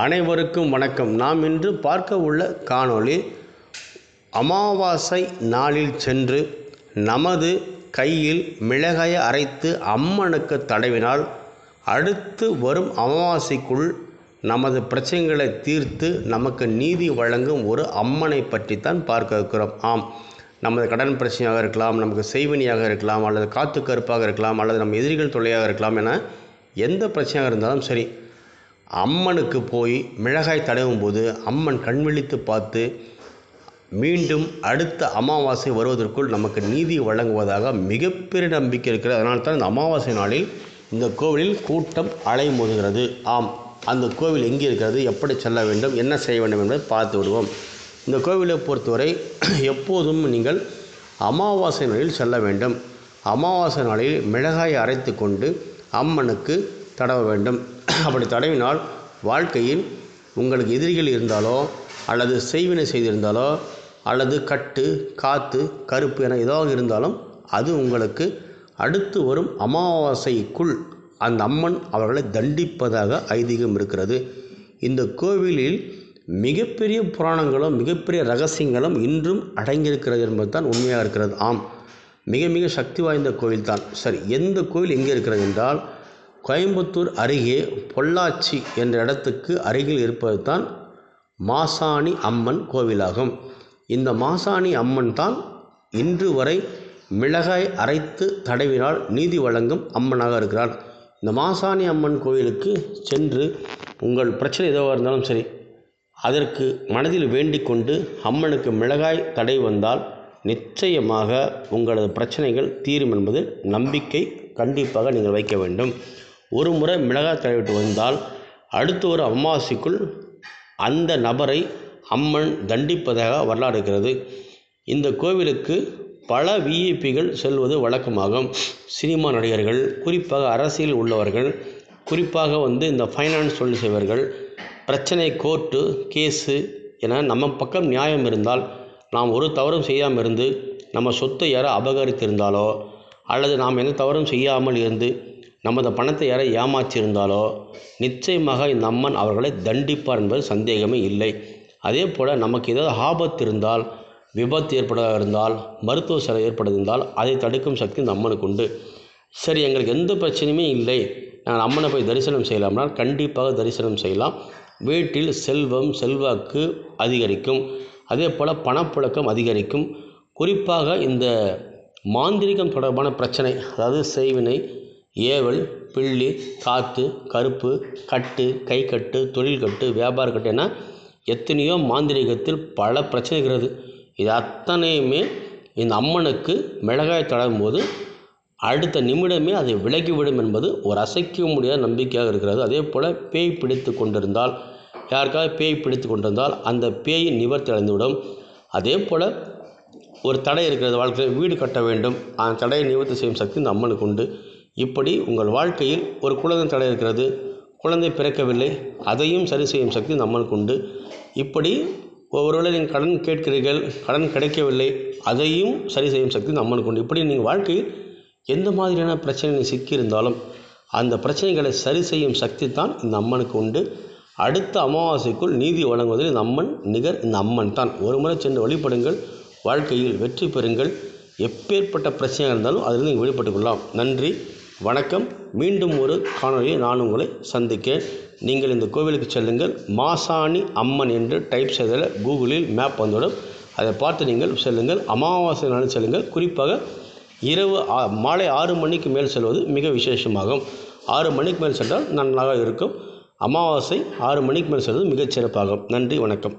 அனைவருக்கும் வணக்கம். நாம் இன்று பார்க்க உள்ள காணொளி அமாவாசை நாளில் சென்று நமது கையில் மிளகாயை அரைத்து அம்மனுக்கு தடவினால் அடுத்து வரும் அமாவாசைக்குள் நமது பிரச்சனைகளை தீர்த்து நமக்கு நீதி வழங்கும் ஒரு அம்மனை பற்றித்தான் பார்க்க இருக்கிறோம். ஆம் நமது கடன் பிரச்சனையாக இருக்கலாம் நமக்கு செய்வினியாக இருக்கலாம் அல்லது காத்து கருப்பாக இருக்கலாம் அல்லது நம்ம எதிரிகள் தொல்லையாக இருக்கலாம் என எந்த பிரச்சனையாக இருந்தாலும் சரி அம்மனுக்கு போய் மிளகாய் தடவும் போது அம்மன் கண்விழித்து பார்த்து மீண்டும் அடுத்த அமாவாசை வருவதற்குள் நமக்கு நீதி வழங்குவதாக மிகப்பெரிய நம்பிக்கை இருக்கிறது. அதனால் தான் இந்த அமாவாசை நாளில் இந்த கோவிலில் கூட்டம் அலைமோதுகிறது. ஆம் அந்த கோவில் எங்கே இருக்கிறது? எப்படி செல்ல வேண்டும்? என்ன செய்ய வேண்டும் என்பதை பார்த்து விடுவோம். இந்த கோவிலை பொறுத்தவரை எப்போதும் நீங்கள் அமாவாசை நாளில் செல்ல வேண்டும். அமாவாசை நாளில் மிளகாயை அரைத்து கொண்டு அம்மனுக்கு தடவ வேண்டும். அப்படி தடவினால் வாழ்க்கையில் உங்களுக்கு எதிரிகள் இருந்தாலோ அல்லது செய்வினை செய்திருந்தாலோ அல்லது கட்டு காத்து கருப்பு என ஏதாவது இருந்தாலும் அது உங்களுக்கு அடுத்து வரும் அமாவாசைக்குள் அந்த அம்மன் அவர்களை தண்டிப்பதாக ஐதீகம் இருக்கிறது. இந்த கோவிலில் மிகப்பெரிய புராணங்களும் மிகப்பெரிய ரகசியங்களும் இன்றும் அடங்கியிருக்கிறது என்பது தான் உண்மையாக இருக்கிறது. ஆம் மிக மிக சக்தி வாய்ந்த கோவில் தான் சரி எந்த கோவில் எங்கே இருக்கிறது என்றால் கோயம்புத்தூர் அருகே பொள்ளாச்சி என்ற இடத்துக்கு அருகில் இருப்பது தான் மாசாணி அம்மன் கோவிலாகும். இந்த மாசாணி அம்மன் தான் இன்று வரை மிளகாய் அரைத்து தடவினால் நீதி வழங்கும் அம்மனாக இருக்கிறார் இந்த மாசாணி அம்மன் கோவிலுக்கு சென்று உங்கள் பிரச்சனை எதுவாக இருந்தாலும் சரி அதற்கு மனதில் வேண்டிக் கொண்டு அம்மனுக்கு மிளகாய் தடை வந்தால் நிச்சயமாக உங்களது பிரச்சனைகள் தீரும் என்பது நம்பிக்கை கண்டிப்பாக நீங்கள் வைக்க வேண்டும். ஒரு முறை மிளகாய் தடவிட்டு வந்தால் அடுத்த ஒரு அமாவாசைக்குள் அந்த நபரை அம்மன் தண்டிப்பதாக வரலாறு இருக்கிறது. இந்த கோவிலுக்கு பல விஐபிகள் செல்வது வழக்கமாகும். சினிமா நடிகர்கள் குறிப்பாக அரசியல் உள்ளவர்கள் குறிப்பாக வந்து இந்த ஃபைனான்ஸ் தொழில் செய்வர்கள் பிரச்சனை கோர்ட்டு கேஸு என நம்ம பக்கம் நியாயம் இருந்தால் நாம் ஒரு தவறும் செய்யாமல் இருந்து நம்ம சொத்தை யாரோ அபகரித்திருந்தாலோ அல்லது நாம் எந்த தவறும் செய்யாமல் இருந்து நமது பணத்தை யாரை ஏமாற்றியிருந்தாலோ நிச்சயமாக இந்த அம்மன் அவர்களை தண்டிப்பார் என்பது சந்தேகமே இல்லை. அதே போல் நமக்கு ஏதாவது ஆபத்து இருந்தால் விபத்து ஏற்படுவதாக இருந்தால் மருத்துவ செலவு ஏற்படுவதால் அதை தடுக்கும் சக்தி இந்த அம்மனுக்கு உண்டு. சரி எங்களுக்கு எந்த பிரச்சனையுமே இல்லை. நான் அம்மனை போய் தரிசனம் செய்யலாம்னா கண்டிப்பாக தரிசனம் செய்யலாம். வீட்டில் செல்வம் செல்வாக்கு அதிகரிக்கும். அதே போல் பணப்புழக்கம் அதிகரிக்கும். குறிப்பாக இந்த மாந்திரிகம் தொடர்பான பிரச்சனை அதாவது செய்வினை ஏவல் பில்லி காத்து கருப்பு கட்டு கை கட்டு தொழில் கட்டு வியாபார கட்டு என எத்தனையோ மாந்திரிகத்தில் பல பிரச்சனை இருக்கிறது. இது அத்தனையுமே இந்த அம்மனுக்கு மிளகாய் தடவும் போது அடுத்த நிமிடமே அதை விலகிவிடும் என்பது ஒரு அசைக்க முடியாத நம்பிக்கையாக இருக்கிறது. அதே போல் பேய் பிடித்து கொண்டிருந்தால் யாருக்காவது பேய் பிடித்து கொண்டிருந்தால் அந்த பேய் நிவர்த்தி அடைந்துவிடும். அதே போல் ஒரு தடை இருக்கிறது. வாழ்க்கையில் வீடு கட்ட வேண்டும். அந்த தடையை நிவர்த்தி செய்யும் சக்தி இந்த அம்மனுக்கு உண்டு. இப்படி உங்கள் வாழ்க்கையில் ஒரு குழந்தை தடை இருக்கிறது குழந்தை பிறக்கவில்லை அதையும் சரி செய்யும் சக்தி நம்மளுக்கு உண்டு. இப்படி ஒருவேளை நீங்கள் கடன் கேட்கிறீர்கள் கடன் கிடைக்கவில்லை அதையும் சரி செய்யும் சக்தி நம்மளுக்கு உண்டு. இப்படி நீங்கள் வாழ்க்கையில் எந்த மாதிரியான பிரச்சனை சிக்கியிருந்தாலும் அந்த பிரச்சனைகளை சரி செய்யும் சக்தி தான் இந்த அம்மனுக்கு உண்டு. அடுத்த அமாவாசைக்குள் நீதி வழங்குவதில் இந்த அம்மன் நிகர் இந்த அம்மன் தான். ஒரு முறை சென்று வழிபடுங்கள் வாழ்க்கையில் வெற்றி பெறுங்கள். எப்பேற்பட்ட பிரச்சனையாக இருந்தாலும் அதிலிருந்து நீங்கள் வெளிப்பட்டுக்கொள்ளலாம் நன்றி. வணக்கம். மீண்டும் ஒரு காணொலியை நான் உங்களை சந்திக்கேன் நீங்கள் இந்த கோவிலுக்கு செல்லுங்கள். மாசாணி அம்மன் என்று டைப் செய்தால் கூகுளில் மேப் வந்துவிடும் அதை பார்த்து நீங்கள் செல்லுங்கள். அமாவாசை நாளில் செல்லுங்கள். குறிப்பாக இரவு மாலை ஆறு மணிக்கு மேல் செல்வது மிக விசேஷமாகும். ஆறு மணிக்கு மேல் சென்றால் நன்றாக இருக்கும். அமாவாசை ஆறு மணிக்கு மேல் செல்வது மிகச் சிறப்பாகும். நன்றி வணக்கம்.